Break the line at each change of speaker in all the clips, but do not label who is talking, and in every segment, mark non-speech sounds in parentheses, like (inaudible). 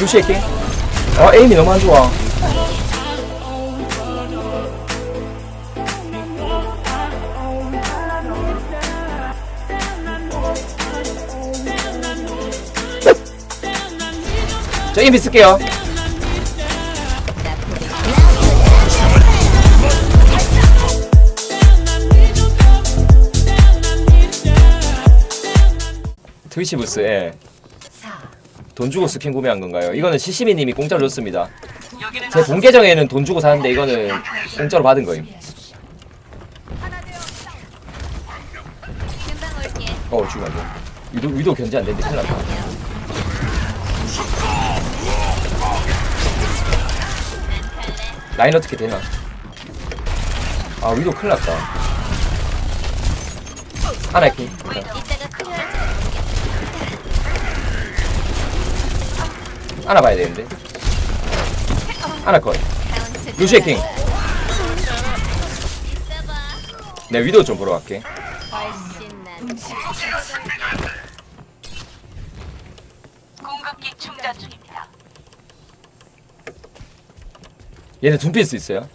루시 해킹? 아 에임이 너무 안 좋아. 저 에임 쓸게요. 트위치 부스에 돈 주고 스킨 구매한 건가요? 이거는 시시미님이 공짜로 줬습니다. 제 본 계정에는 돈 주고 사는데 이거는 공짜로 받은
올게.
어 지금 안 돼. 위도 위도 견제 안 되는데 큰일 났다. 라인 어떻게 되나? 아 위도 큰일 났다. 하나 이렇게.
이따가 필요할 지
하나 봐야 되는데. 하나 컷.
카운트.
루시 해킹.
있어봐.
내 위도 좀 보러 갈게.
훨씬 난.
공급기 충전 중입니다.
얘네 둠피스 있어요?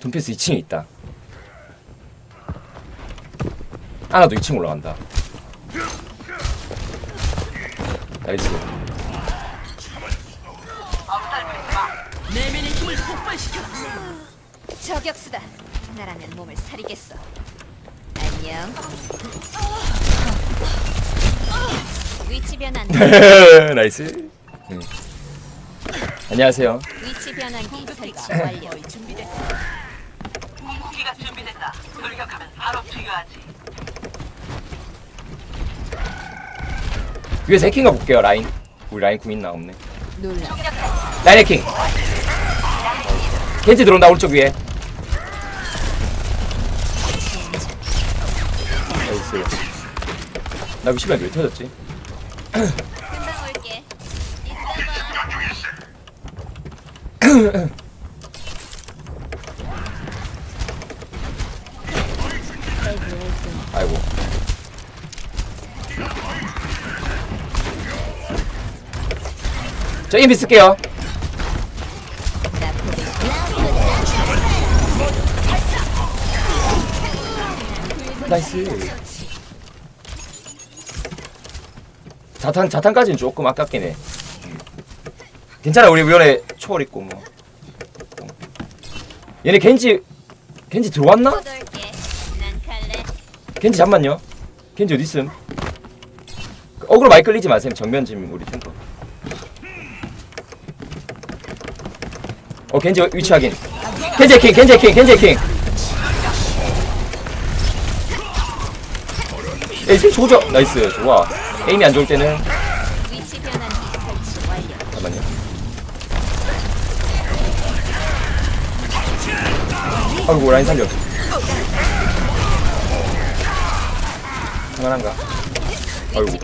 둠피스 2층에 있다. 하나도 2층 올라간다. 나이스.
저격수다. 나라면 몸을 사리겠어. 안녕. 위치 변환. (laughs)
나이스. 응. 안녕하세요.
위치 변환기 설치 완료.
공급기가 준비됐다. 돌격하면 바로 투여하지.
위에서 해킹 가 볼게요, 라인. 우리 라인 궁 있나? 없네. 라인 해킹. 겐지 들어온다, 오른쪽 위에. 나이스. 나 이거 시간 왜 터졌지?
금방 올게. 있어봐.
아이고. 저 인비 쓸게요. 나이스. 자탄 자탄까지는 조금 아깝긴 해. 괜찮아 우리 위원회 초월 있고 뭐. 얘네 겐지 겐지 들어왔나? 겐지 잠만요. 겐지 어디 있음? 어그로 많이 끌리지 마세요. 정면 지금 우리 탱 어 겐지 위치 확인. 겐지 킹, 겐지 킹, 겐지 킹. 에이 조져. 나이스, 좋아. 에임이 안 좋을 때는. 잠깐만요. 아이고 라인 살려.
위치
아이고.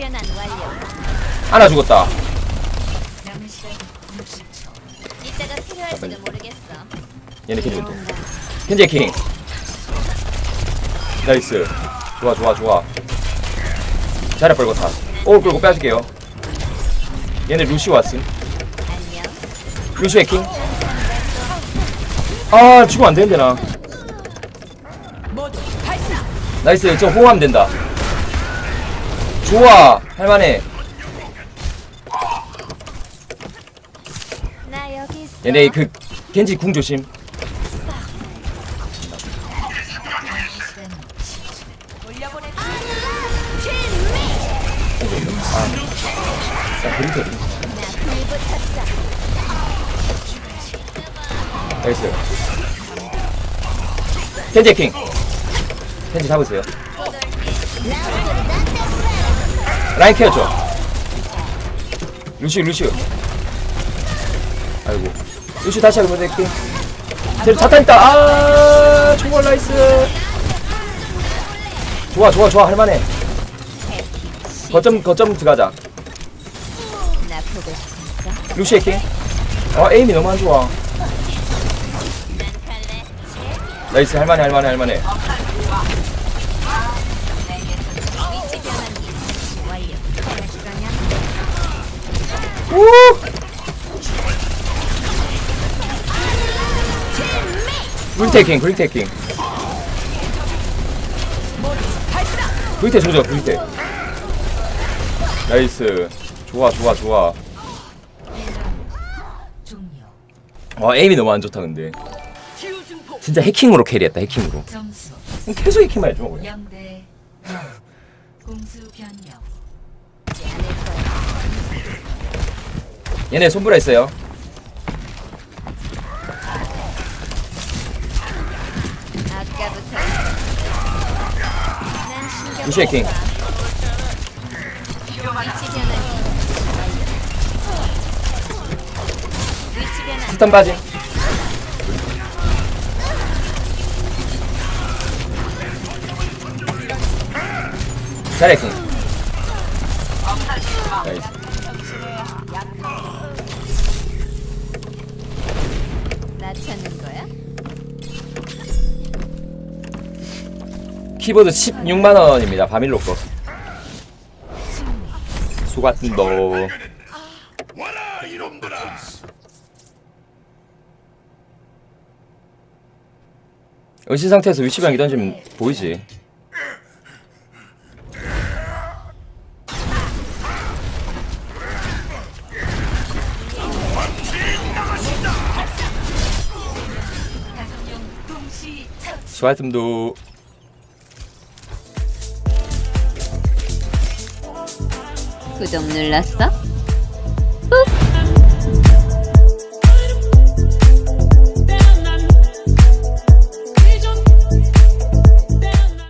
하나 죽었다.
이따가 필요할지도
잠깐만요.
모르겠어.
얘네 겐지 운동. 겐지 킹. 나이스. 좋아 좋아 좋아. 자리 벌고 다. 오 끌고 빼줄게요. 얘네 루시 왔음.
안녕.
루시 해킹. 아 죽으면 안 되는데 나. 나이스 저 호흡하면 된다. 좋아 할만해.
나 여기 있어.
얘네 그 겐지 궁 조심. 자 그리고
나 불붙었어.
나이스. 켄지 해킹. 켄지 잡으세요. 라인 케어 줘. 루시 루시. 아이고. 루시 다시 한번 해볼게. 쟤 자탄 있다. 아 총알 나이스. 좋아 좋아 좋아 할만해. 거점 거점 들어가자. 루시 해킹. 아 에임이 너무 안 좋아. 나이스 할만해 할만해 할만해.
위
불테킹 불테킹 불테 조져 불테 나이스 좋아 좋아 좋아. 와 에임이 너무 안 좋다 근데 진짜 해킹으로 캐리했다 해킹으로
점수
계속 해킹만 해줘 그냥
0대 0. 공수.
얘네 손브라 있어요 무시해, 킹. 스턴 바지 잘 해 킹. 나이스.
나 찾는 거야?
키보드 16만원입니다. 바밀로 거 수고하신다. 의시 상태에서 위치 변기 던지면 보이지? 수고하셨습
구독 눌렀어? 꾹